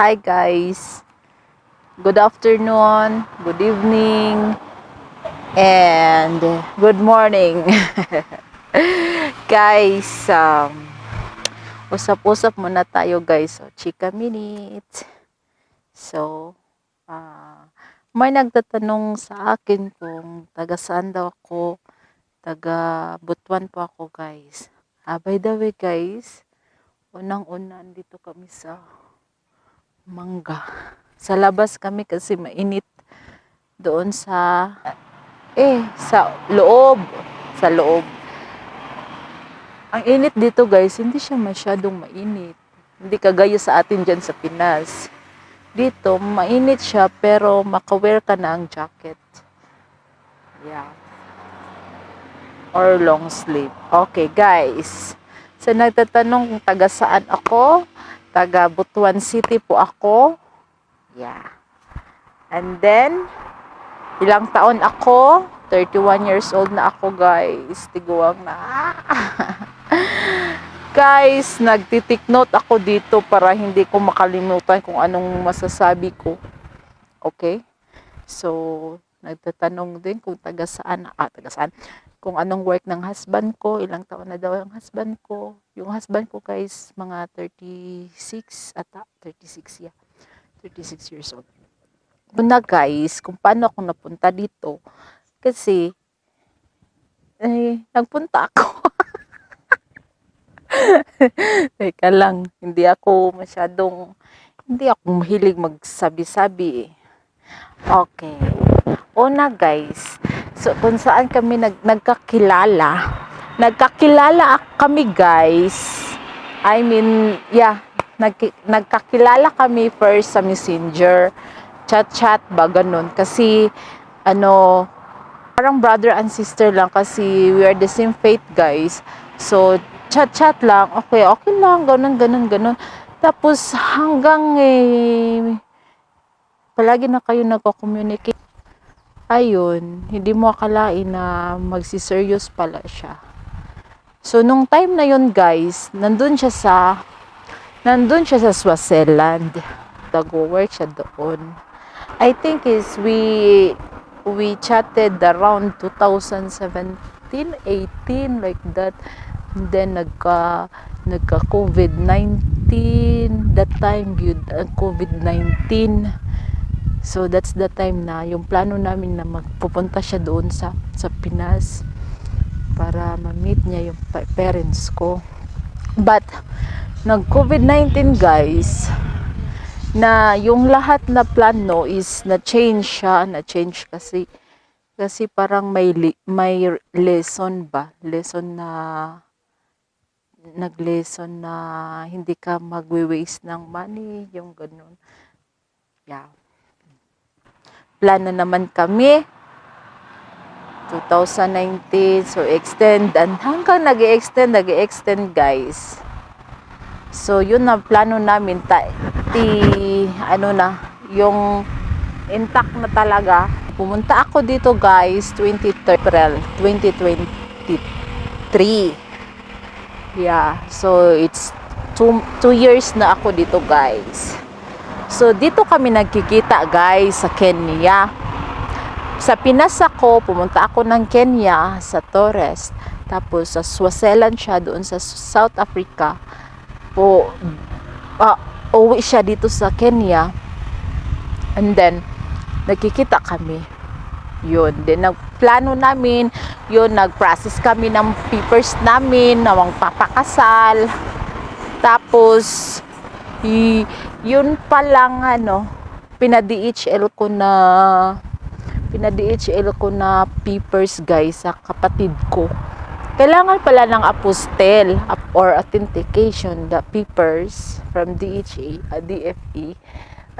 Hi guys. Good afternoon, good evening, and good morning. guys, um, usap-usap muna tayo guys. So, chika minute. So, ah, may nagtatanong sa akin kung taga saan daw ako. Taga Butuan po ako guys. Ah, by the way guys, unang-una dito kami sa mangga. Sa labas kami kasi mainit doon sa eh sa loob, sa loob. Ang init dito guys, hindi siya masyadong mainit. Hindi kagaya sa atin dyan sa Pinas. Dito, mainit siya pero makawear ka na ang jacket. Yeah. Or long sleeve. Okay guys. So nagtatanong kung taga saan ako. Taga Butuan City po ako. Yeah. And then, ilang taon ako? 31 years old na ako, guys. Tiguang na. guys, nagtitik note ako dito para hindi ko makalimutan kung anong masasabi ko. Okay? So, nagtatanong din kung taga saan, ah, taga saan, kung anong work ng husband ko, ilang taon na daw ang husband ko. Yung husband ko guys, mga 36 ata, 36 yeah. 36 years old. Una guys, kung paano ako napunta dito, kasi, eh, nagpunta ako. Teka lang, hindi ako masyadong, hindi ako mahilig magsabi-sabi eh. Okay. Una guys, so kung saan kami nag, nagkakilala, nagkakilala kami guys, I mean, yeah, nag, nagkakilala kami first sa messenger, chat-chat ba, ganun. Kasi, ano, parang brother and sister lang kasi we are the same faith guys. So, chat-chat lang, okay, okay lang, ganun, ganun, ganun. Tapos, hanggang eh, palagi na kayo nagko-communicate. Ayun, hindi mo akalain na magsiseryos pala siya. So, nung time na yun, guys, nandun siya sa, nandun siya sa Swaziland. Nag-work siya doon. I think is we, we chatted around 2017, 18, like that. And then, nagka, nagka COVID-19, that time, yun, uh, COVID-19. So that's the time na yung plano namin na magpupunta siya doon sa sa Pinas para ma-meet niya yung pa- parents ko. But nag COVID-19 guys na yung lahat na plano is na change siya, na change kasi kasi parang may may lesson ba? Lesson na nag-lesson na hindi ka magwe-waste ng money, yung ganun. Yeah plan na naman kami. 2019 so extend. And hanggang nag extend nag extend guys. So yun na plano namin. Ta ti ano na yung intact na talaga. Pumunta ako dito guys 23 April 2023 yeah so it's two, two years na ako dito guys So, dito kami nagkikita guys sa Kenya. Sa Pinas ako, pumunta ako ng Kenya sa Torres. Tapos sa Swaziland siya doon sa South Africa. Po, uh, uwi siya dito sa Kenya. And then, nagkikita kami. Yun. Then, nagplano namin. Yun, nag-process kami ng papers namin, nawang papakasal. Tapos, yun pa lang ano, pina-DHL ko na pina-DHL ko na papers guys sa kapatid ko. Kailangan pala ng apostel or authentication the papers from DHA, uh, DFE.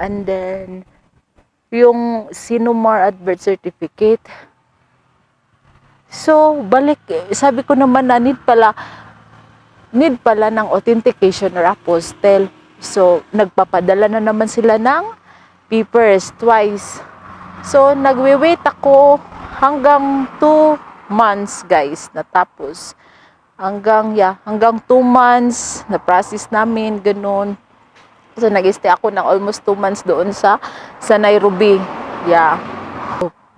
And then yung Sinumar at birth certificate. So, balik, sabi ko naman na need pala need pala ng authentication or apostle. So, nagpapadala na naman sila ng papers twice. So, nagwe-wait ako hanggang 2 months, guys, natapos. Hanggang, yeah, hanggang 2 months, na-process namin, ganun. So nag-stay ako ng almost two months doon sa sa Nairobi. Yeah.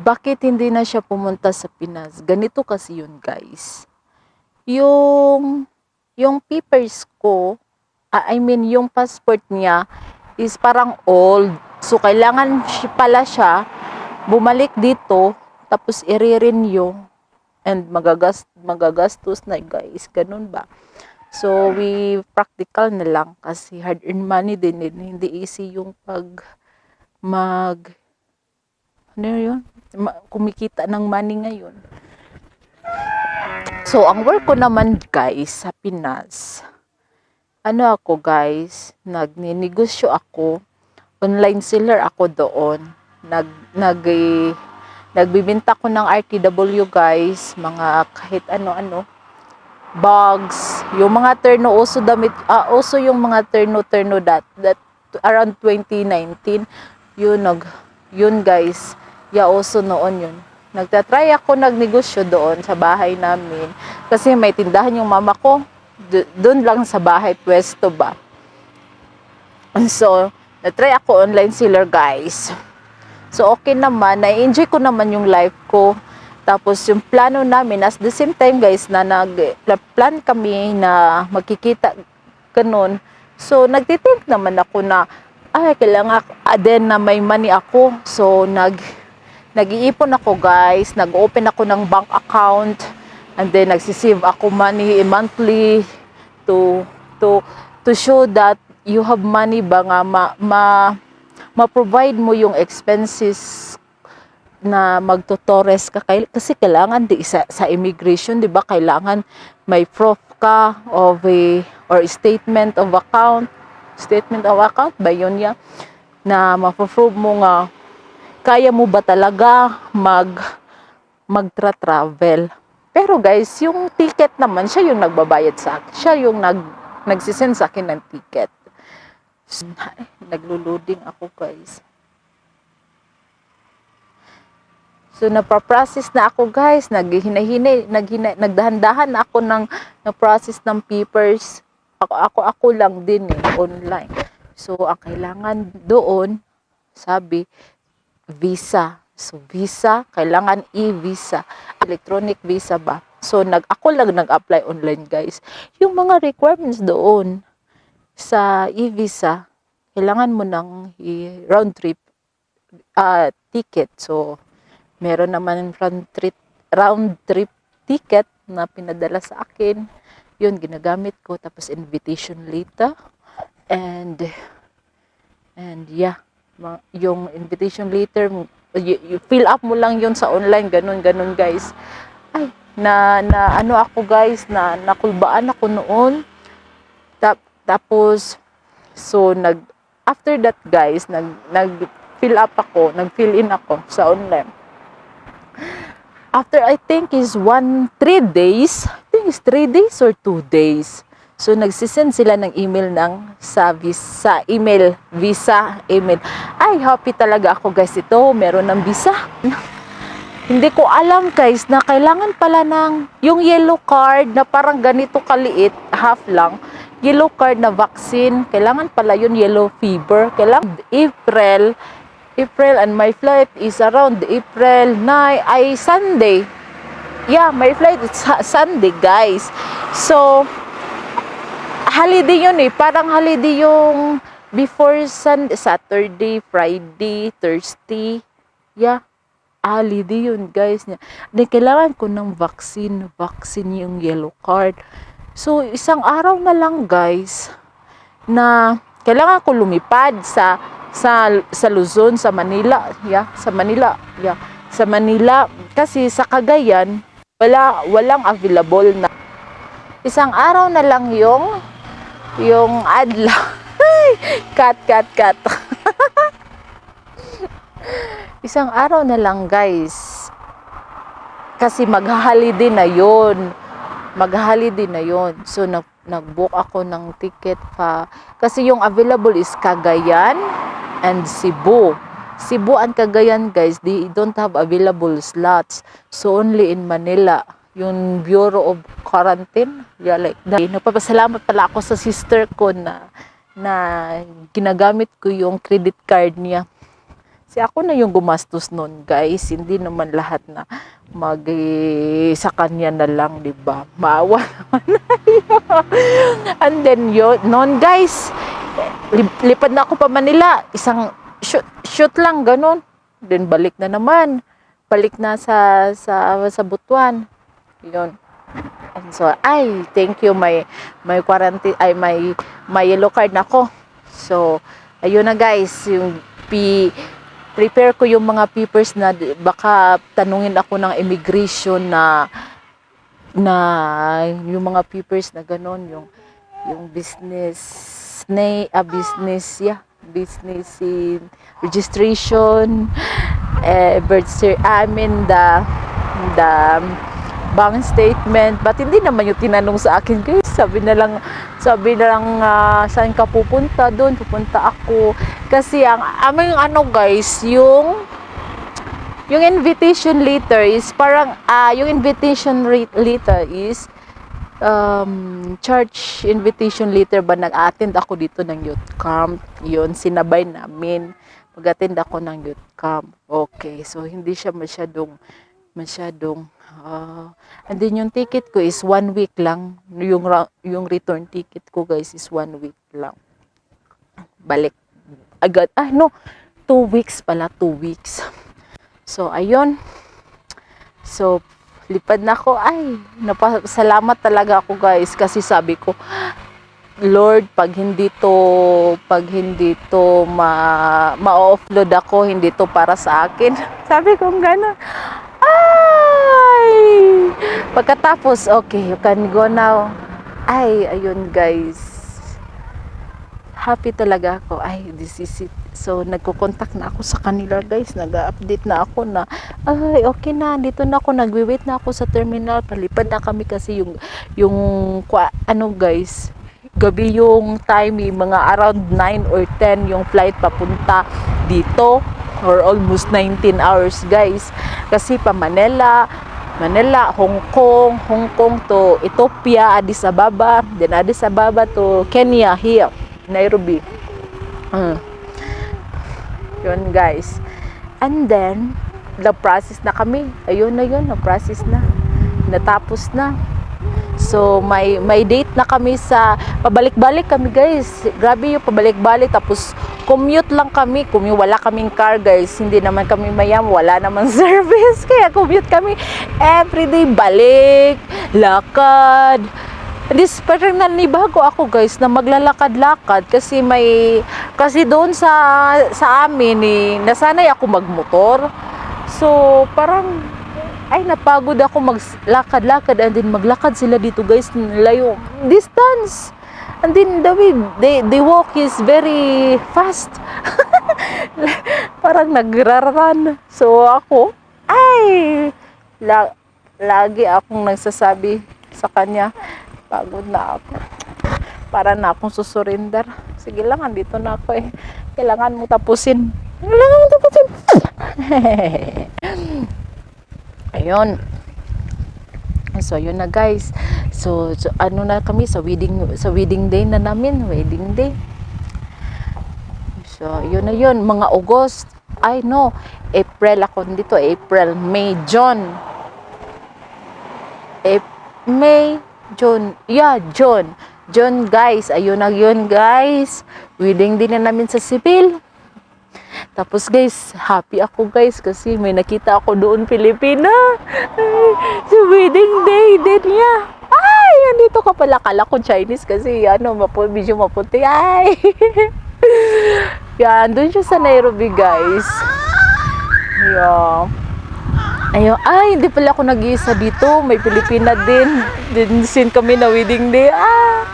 Bakit hindi na siya pumunta sa Pinas? Ganito kasi yun, guys. Yung yung papers ko, I mean yung passport niya is parang old. So kailangan pala siya bumalik dito tapos i-renew and magagas magagastos na guys. Ganun ba? So, we practical na lang kasi hard-earned money din, din. Hindi easy yung pag mag ano yun? Kumikita ng money ngayon. So, ang work ko naman guys sa Pinas, ano ako guys, nagninegosyo ako, online seller ako doon. Nag, nag, eh, nagbibinta ko ng RTW guys, mga kahit ano-ano, bags, yung mga terno also damit, ah, also yung mga terno terno that that around 2019, yun nag yun guys, yeah also noon yun. Nagtatry ako nagnegosyo doon sa bahay namin. Kasi may tindahan yung mama ko doon lang sa bahay pwesto ba. So, natry ako online seller guys. So, okay naman. Na-enjoy ko naman yung life ko. Tapos, yung plano namin, as the same time, guys, na nag-plan kami na magkikita ganun. So, nagtitink naman ako na, ay, kailangan ah, din na may money ako. So, nag, nag-iipon ako, guys. Nag-open ako ng bank account. And then, nagsisave ako money monthly to, to, to show that you have money ba nga ma, ma, ma-provide mo yung expenses na magtutores ka. Kasi kailangan di sa, sa immigration 'di ba kailangan may proof ka of a or statement of account. Statement of account ba yun ya na ma-prove mo nga kaya mo ba talaga mag magtra-travel pero guys yung ticket naman siya yung nagbabayad sa akin siya yung nag nagsisend sa akin ng ticket Ay, naglo-loading ako guys So napaprocess na ako guys, naghihinahinay, naghina, nagdahan-dahan na ako ng na-process ng papers. Ako, ako, ako lang din eh, online. So ang kailangan doon, sabi, visa. So visa, kailangan e-visa. Electronic visa ba? So nag, ako lang nag-apply online guys. Yung mga requirements doon sa e-visa, kailangan mo ng round trip ah, ticket. So, meron naman round trip, round trip ticket na pinadala sa akin. Yun, ginagamit ko. Tapos invitation letter. And, and yeah, yung invitation letter, you, fill up mo lang yun sa online. Ganun, ganun guys. Ay, na, na ano ako guys, na nakulbaan ako noon. Tap, tapos, so, nag, after that guys, nag, nag, fill up ako, nag fill in ako sa online after I think is one, three days, I think is three days or two days. So, nagsisend sila ng email ng sa visa, email, visa, email. Ay, happy talaga ako guys ito, meron ng visa. Hindi ko alam guys na kailangan pala ng yung yellow card na parang ganito kaliit, half lang. Yellow card na vaccine, kailangan pala yun yellow fever. Kailangan April, April and my flight is around April 9 ay Sunday. Yeah, my flight is Sunday, guys. So holiday yun eh. Parang holiday yung before Sunday, Saturday, Friday, Thursday. Yeah. Holiday yun, guys. Then, kailangan ko ng vaccine. Vaccine yung yellow card. So, isang araw na lang, guys, na kailangan ko lumipad sa sa sa Luzon, sa Manila, yeah, sa Manila, yeah, sa Manila kasi sa Cagayan wala walang available na isang araw na lang yung yung adlaw. cut, cut, cut. isang araw na lang, guys. Kasi mag-holiday na yon mag-holiday na yon So, nag nag-book ako ng ticket pa. Kasi yung available is Cagayan and Cebu. Cebu and Cagayan, guys, they don't have available slots. So, only in Manila. Yung Bureau of Quarantine. Yeah, like that. Nagpapasalamat pala ako sa sister ko na na ginagamit ko yung credit card niya. Si ako na yung gumastos noon, guys. Hindi naman lahat na mag eh, sa kanya na lang, 'di ba? Maawa naman. And then yun, noon guys, lip- lipad na ako pa Manila. Isang shoot, shoot lang ganun. Then balik na naman. Balik na sa sa sa Butuan. 'Yun. And so, ay, thank you. May, may quarantine, ay, may, may yellow card na ako. So, ayun na guys, yung P, prepare ko yung mga papers na baka tanungin ako ng immigration na na yung mga papers na ganon yung yung business na a business yeah business in registration eh, birth I mean the the bank statement. But hindi naman yung tinanong sa akin guys sabi na lang sabi na lang ah, saan ka pupunta? Doon pupunta ako. Kasi ang aming ano guys yung yung invitation letter is parang ah yung invitation letter is um, church invitation letter ba? Nag-attend ako dito ng youth camp. Yun sinabay namin. Mag-attend ako ng youth camp. Okay so hindi siya masyadong masyadong ah and then yung ticket ko is one week lang. Yung yung return ticket ko guys is one week lang. Balik. Agad. Ah no. Two weeks pala two weeks. So ayun. So lipad na ako. Ay napasalamat talaga ako guys kasi sabi ko Lord, pag hindi to pag hindi to ma ma-offload ako, hindi to para sa akin. Sabi ko gano'n. Pagkatapos, okay, you can go now. Ay, ayun guys. Happy talaga ako. Ay, this is it. So, nagko-contact na ako sa kanila guys. Nag-update na ako na, ay, okay na. Dito na ako. Nagwi-wait na ako sa terminal. Palipad na kami kasi yung, yung, ano guys, gabi yung time, yung mga around 9 or 10 yung flight papunta dito or almost 19 hours guys kasi pa Manila Manila, Hong Kong, Hong Kong to Ethiopia, Addis Ababa, then Addis Ababa to Kenya here, Nairobi. Mm. Yun guys. And then, na-process na kami. Ayun na yun, na-process na. Natapos na. So, may may date na kami sa pabalik-balik kami, guys. Grabe yung pabalik-balik tapos commute lang kami. Commute wala kaming car, guys. Hindi naman kami mayam, wala naman service. Kaya commute kami everyday balik, lakad. This parang nanibago ako guys na maglalakad-lakad kasi may kasi doon sa sa amin eh, nasanay ako magmotor. So parang ay napagod ako maglakad-lakad. And then maglakad sila dito guys. Layo. Distance. And then the way they, they walk is very fast. Parang nagraran so ako ay la, lagi akong nagsasabi sa kanya pagod na ako. Para na akong susurrender. Sige lang andito na ako eh. Kailangan mo tapusin. Kailangan mo tapusin Ayun. So, yun na guys. So, so, ano na kami sa wedding sa wedding day na namin, wedding day. So, yun na yun, mga August. Ay, no. April ako dito, April, May, June. Ap- May, June. Yeah, June. June, guys. Ayun na yun, guys. Wedding din na namin sa Sibil. Tapos guys, happy ako guys kasi may nakita ako doon Pilipina. Ay, sa wedding day din niya. Ay, andito ka pala. Kala ko Chinese kasi ano, mapu medyo maputi. Ay. Yan, doon siya sa Nairobi guys. Yeah. Ayun, ay, hindi pala ako nag-iisa dito. May Pilipina din. Din sin kami na wedding day. Ah!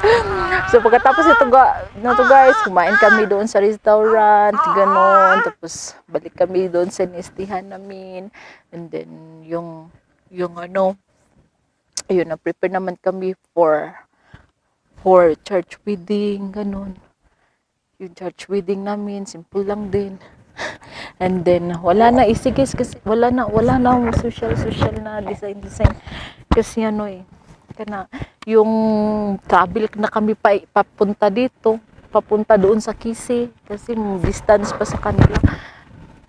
So, pagkatapos ito, ga, na to guys, kumain kami doon sa restaurant, ganon. Tapos, balik kami doon sa nestihan namin. And then, yung, yung ano, ayun, na-prepare naman kami for, for church wedding, ganon. Yung church wedding namin, simple lang din. And then, wala na isigis kasi wala na, wala na akong social, social na design, design. Kasi ano eh, kana, yung travel na kami pa, papunta dito, papunta doon sa Kisi kasi distance pa sa kanila.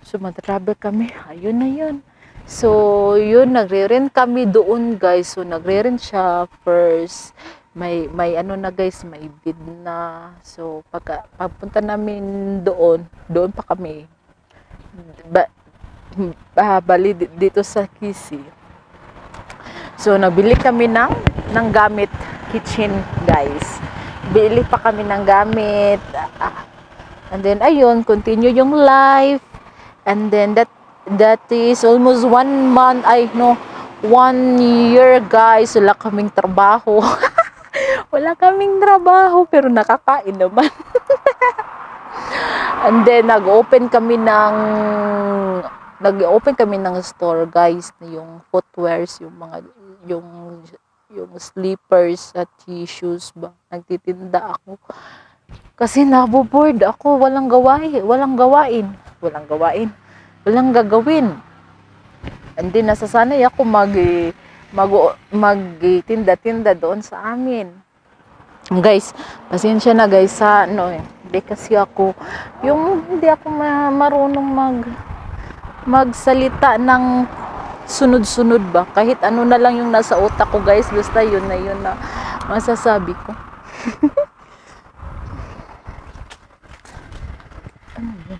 So mag-travel kami. Ayun na yun. So, yun, nagre-rent kami doon, guys. So, nagre-rent siya first. May, may ano na, guys, may bid na. So, pagka, pagpunta namin doon, doon pa kami. Ba, ah, bali di- dito sa Kisi. So, nabili kami ng, ng gamit kitchen, guys. Bili pa kami ng gamit. Ah, and then, ayun, continue yung life. And then, that that is almost one month, ay, no, one year, guys. Wala kaming trabaho. Wala kaming trabaho, pero nakakain naman. And then, nag-open kami ng nag-open kami ng store, guys, yung footwears, yung mga yung yung slippers at tissues ba. Nagtitinda ako. Kasi naboboard ako, walang gawain, walang gawain, walang gawain, walang gagawin. And then nasasanay ako mag mag magtinda-tinda doon sa amin. Guys, pasensya na guys sa ano eh. Hindi kasi ako yung hindi ako ma- marunong mag magsalita ng sunod-sunod ba. Kahit ano na lang yung nasa utak ko guys, basta yun na yun na masasabi ko. ano yun?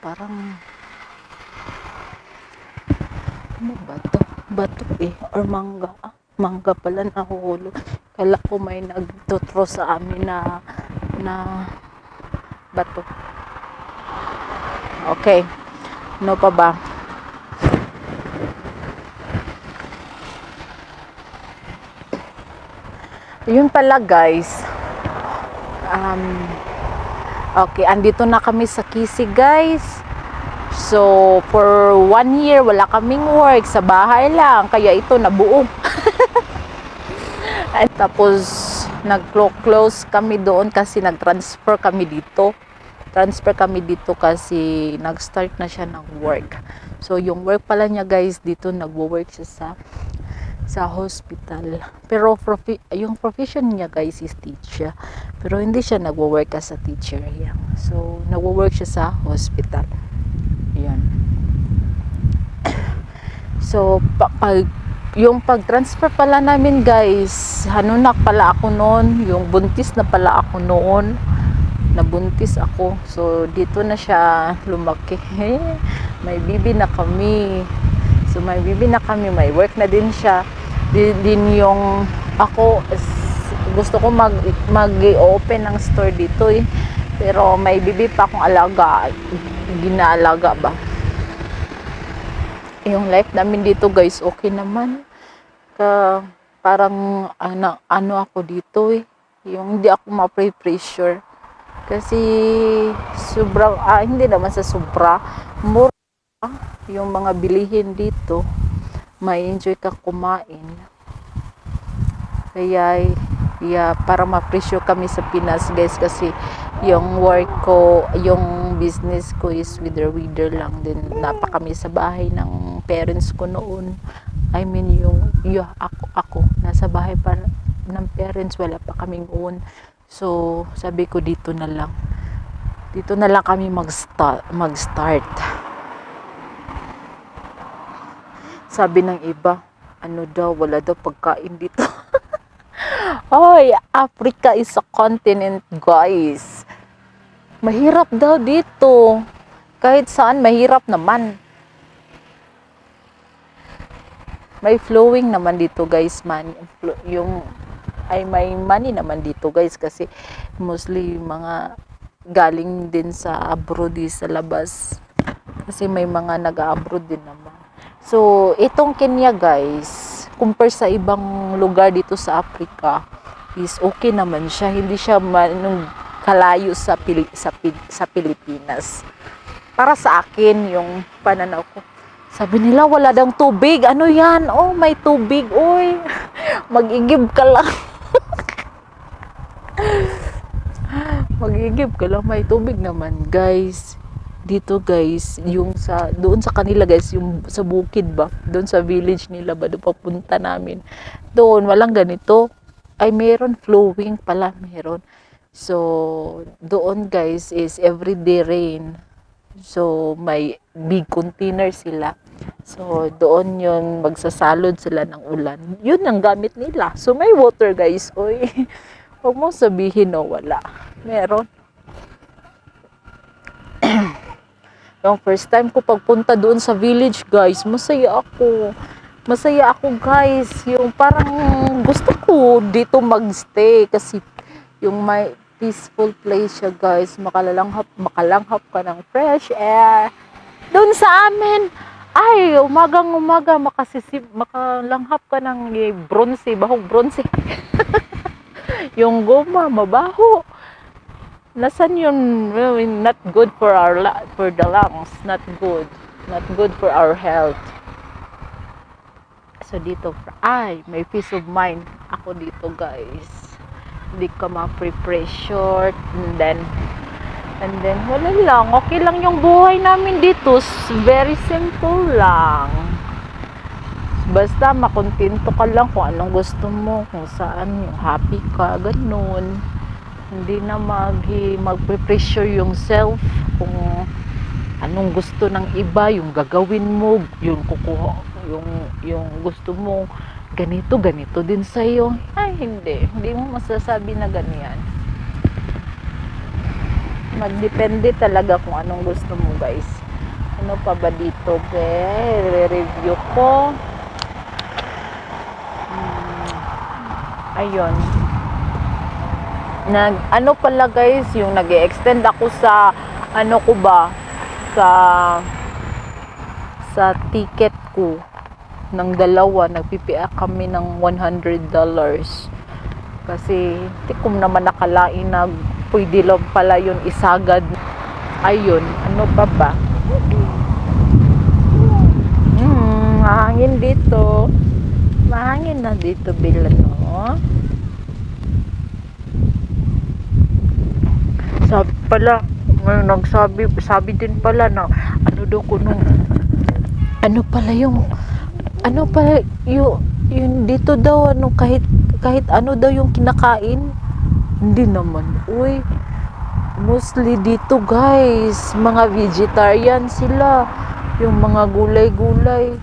Parang ano ba to? Bato eh. Or mangga. Ah, mangga pala nahuhulog. Kala ko may nagtutro sa amin na na bato. Okay. Ano pa ba? Yun pala guys. Um, okay, andito na kami sa Kisi guys. So, for one year, wala kaming work. Sa bahay lang. Kaya ito, nabuo. At tapos, nag-close kami doon kasi nag-transfer kami dito. Transfer kami dito kasi nag-start na siya ng work. So, yung work pala niya guys, dito nagwo-work siya sa sa hospital. Pero profi- yung profession niya guys is teacher. Pero hindi siya nagwo-work as a teacher. Yeah. So, nagwo-work siya sa hospital. Yan. So, pa- pag yung pag-transfer pala namin guys, hanunak pala ako noon, yung buntis na pala ako noon, nabuntis ako. So, dito na siya lumaki. may bibi na kami. So, may bibi na kami, may work na din siya. Din, din yung ako, gusto ko mag, mag-open ng store dito eh. Pero may bibi pa akong alaga. Ginaalaga ba? Yung life namin dito guys, okay naman. Ka, parang ano, ano ako dito eh. Yung hindi ako ma-pressure. Kasi sobrang, ah, hindi naman sa sobra. Mura yung mga bilihin dito. May enjoy ka kumain. Kaya, yeah, para ma-pressure kami sa Pinas guys kasi yung work ko, yung business ko is wither-wither lang din. Napa kami sa bahay ng parents ko noon. I mean, yung, yung ako, ako, nasa bahay pa ng parents, wala pa kaming own. So, sabi ko dito na lang. Dito na lang kami mag-start. mag-start. Sabi ng iba, ano daw, wala daw pagkain dito. Hoy, Africa is a continent, guys. Mahirap daw dito. Kahit saan, mahirap naman. May flowing naman dito, guys, man. Yung, ay may money naman dito, guys, kasi mostly mga galing din sa abroad, eh, sa labas. Kasi may mga nag-abroad din naman. So, itong Kenya, guys, compare sa ibang lugar dito sa Africa, is okay naman siya. Hindi siya manong kalayo sa, Pili- sa, Pi- sa Pilipinas. Para sa akin, yung pananaw ko, sabi nila, wala dang tubig. Ano yan? Oh, may tubig. Uy, mag-igib ka lang. mag-igib ka lang. May tubig naman, guys. Dito, guys, yung sa, doon sa kanila, guys, yung sa bukid ba? Doon sa village nila ba? Doon papunta namin. Doon, walang ganito. Ay, meron flowing pala, meron. So, doon guys is everyday rain. So, may big container sila. So, doon yun, magsasalod sila ng ulan. Yun ang gamit nila. So, may water guys. Oy, huwag mo sabihin na wala. Meron. Yung first time ko pagpunta doon sa village guys, masaya ako. Masaya ako guys. Yung parang gusto ko dito magstay kasi yung may peaceful place siya guys. Makalanghap, makalanghap ka ng fresh air. Doon sa amin, ay, umagang umaga, makasisip, makalanghap ka ng eh, bronze, bahong bronze. yung goma, mabaho. Nasaan yun? Well, not good for our for the lungs. Not good. Not good for our health. So dito, ay, may peace of mind ako dito, guys. Hindi ka ma-pressure. And then, and then, wala lang. Okay lang yung buhay namin dito. Very simple lang. Basta makontento ka lang kung anong gusto mo, kung saan yung happy ka, ganun. Hindi na mag magpe-pressure yung self kung anong gusto ng iba, yung gagawin mo, yung kukuha, yung yung gusto mo ganito, ganito din sa iyo. Ay, hindi. Hindi mo masasabi na ganyan. Magdepende talaga kung anong gusto mo, guys. Ano pa ba dito, be? Review ko. Hmm. Ayun nag ano pala guys yung nag extend ako sa ano ko ba sa sa ticket ko ng dalawa. Nagpipia kami ng 100 dollars. Kasi di ko naman nakalain na pwede lang pala yun isagad. Ayun ano pa ba? Hmm mahangin dito. Mahangin na dito bila no sabi pala may nagsabi sabi din pala na ano daw ko nung ano pala yung ano pala yung, yung dito daw ano kahit kahit ano daw yung kinakain? Hindi naman uy. Mostly dito guys mga vegetarian sila. Yung mga gulay-gulay.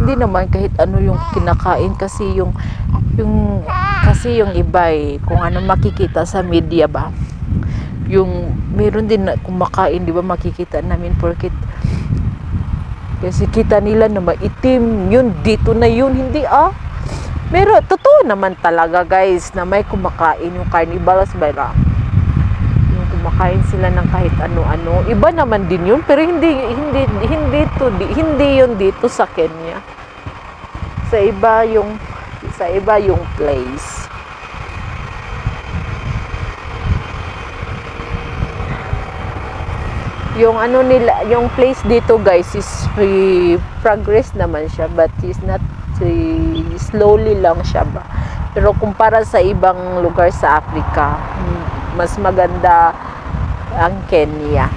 Hindi naman kahit ano yung kinakain kasi yung yung kasi yung iba eh, kung ano makikita sa media ba yung meron din na kumakain di ba? Makikita namin porkit. Kasi kita nila na maitim yun dito na yun hindi ah. Pero totoo naman talaga guys na may kumakain yung carnivals ba yung kumakain sila ng kahit ano-ano. Iba naman din yun pero hindi hindi hindi to di- hindi yun dito sa Kenya. Sa iba yung sa iba yung place yung ano nila, yung place dito guys is free progress naman siya but is not eh, slowly lang siya ba. Pero kumpara sa ibang lugar sa Africa, mas maganda ang Kenya.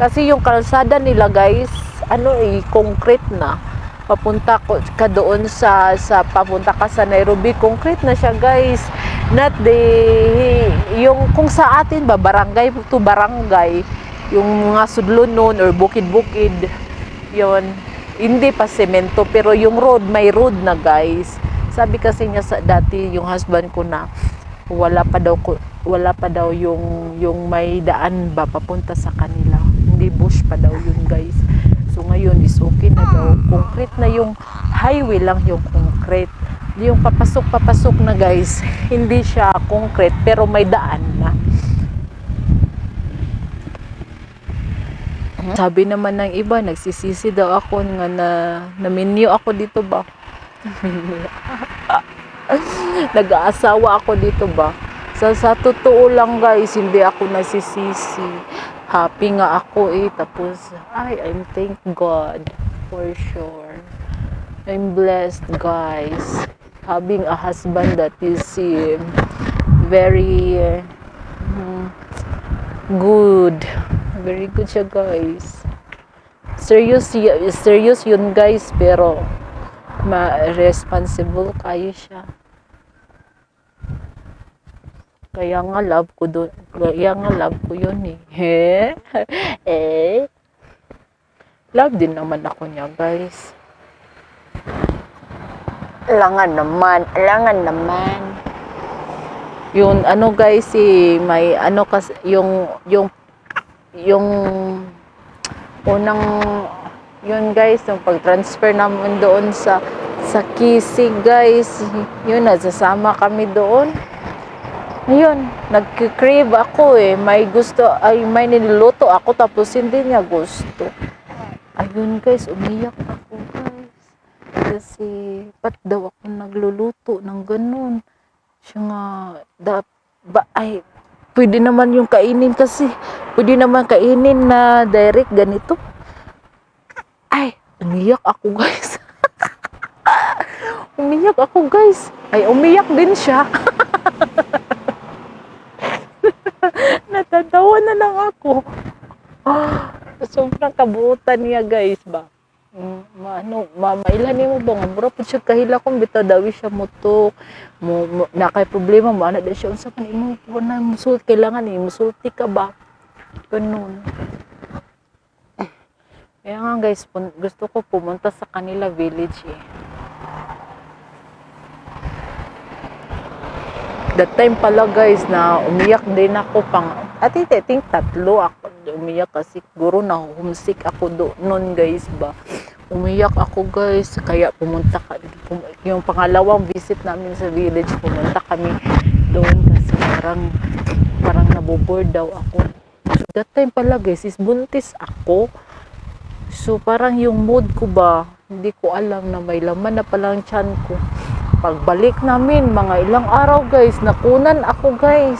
Kasi yung kalsada nila guys, ano eh, concrete na. Papunta ko ka doon sa sa papunta ka sa Nairobi, concrete na siya guys. Not the yung kung sa atin ba barangay to barangay, yung mga sudlon noon or bukid-bukid yon hindi pa semento pero yung road may road na guys. Sabi kasi niya sa dati yung husband ko na wala pa daw wala pa daw yung yung may daan ba papunta sa kanila. Hindi bush pa daw yun guys. So ngayon is okay na daw. Concrete na yung highway lang yung concrete. Yung papasok papasok na guys hindi siya concrete pero may daan na Sabi naman ng iba, nagsisisi daw ako nga na naminyo ako dito ba? Nag-aasawa ako dito ba? Sa, sa totoo lang guys, hindi ako nasisisi. Happy nga ako eh. Tapos, ay, I'm thank God. For sure. I'm blessed guys. Having a husband that is eh, very eh, good. Very good siya, guys. Serious, serious yun, guys, pero ma responsible kayo siya. Kaya nga love ko doon. Kaya nga love ko yun eh. Eh? Love din naman ako niya, guys. Alangan naman, alangan naman. Yung ano guys, si may ano kas yung yung yung unang yun guys, yung pag-transfer namin doon sa sa Kisig guys, yun nasasama kami doon. Ayun, nagki-crave ako eh. May gusto, ay may niluluto ako tapos hindi niya gusto. Ayun guys, umiyak ako guys. Kasi, ba't daw ako nagluluto ng ganun? Siya nga, da, ba, ay, pwede naman yung kainin kasi, pwede naman kainin na direct ganito. Ay, umiyak ako guys. umiyak ako guys. Ay, umiyak din siya. Natatawa na lang ako. Ah, sobrang kabuutan niya guys ba. Ano, ma, mailhan mo ba? Nga mura po siya kahila kung bitaw dawi siya mutok mo, mo na kay problema mo ana din siya. Unsa man imo po na musul kailangan ni musulti ka ba? Ganun. Kaya nga guys pun- gusto ko pumunta sa kanila village eh. That time pala guys na umiyak din ako pang at I think tatlo ako umiyak kasi siguro na homesick ako do noon guys ba umiyak ako guys. Kaya pumunta ka pum- yung pangalawang visit namin sa village pumunta kami doon kasi parang parang naboboard daw ako. That time pala guys is buntis ako. So parang yung mood ko ba hindi ko alam na may laman na palang tiyan ko. Pagbalik namin mga ilang araw guys nakunan ako guys.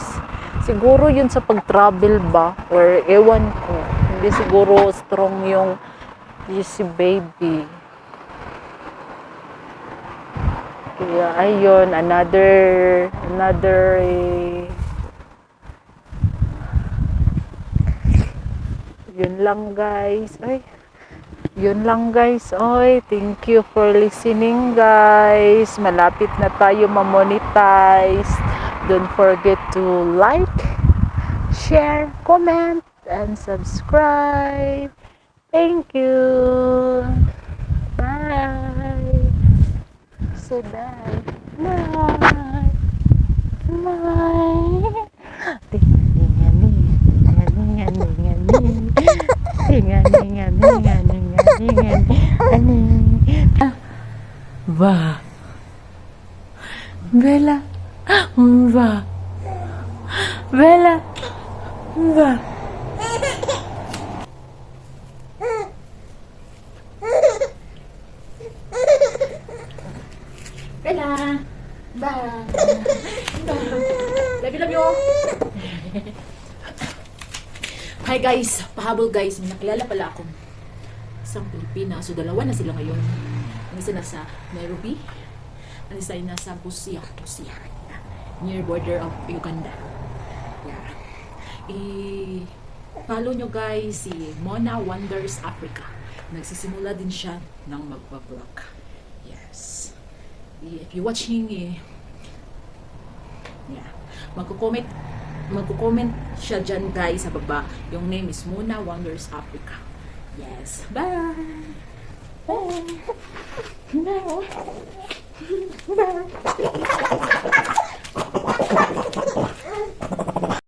Siguro yun sa pag-travel ba or ewan ko. Hindi siguro strong yung yung si baby kaya ayun another another eh, yun lang guys ay yun lang guys. Oy, thank you for listening guys. Malapit na tayo ma-monetize. Don't forget to like, share, comment, and subscribe. Thank you. Bye. Say bye. Bye. Bye. Va. Bella. Va. Bella. Va. Bye! Love you, love you! Hi guys! Pahabol guys, may nakilala pala akong isang Pilipina. So dalawa na sila ngayon. Ang isa nasa Nairobi. Ang isa ay nasa Busia. Busia. Near border of Uganda. Yeah. I follow nyo guys si Mona Wonders Africa. Nagsisimula din siya ng magbablog. If you're watching, eh, yeah, magko-comment, magko-comment siya dyan guys sa baba. Yung name is Mona Wonders Africa. Yes. Bye! Bye! Bye! Bye!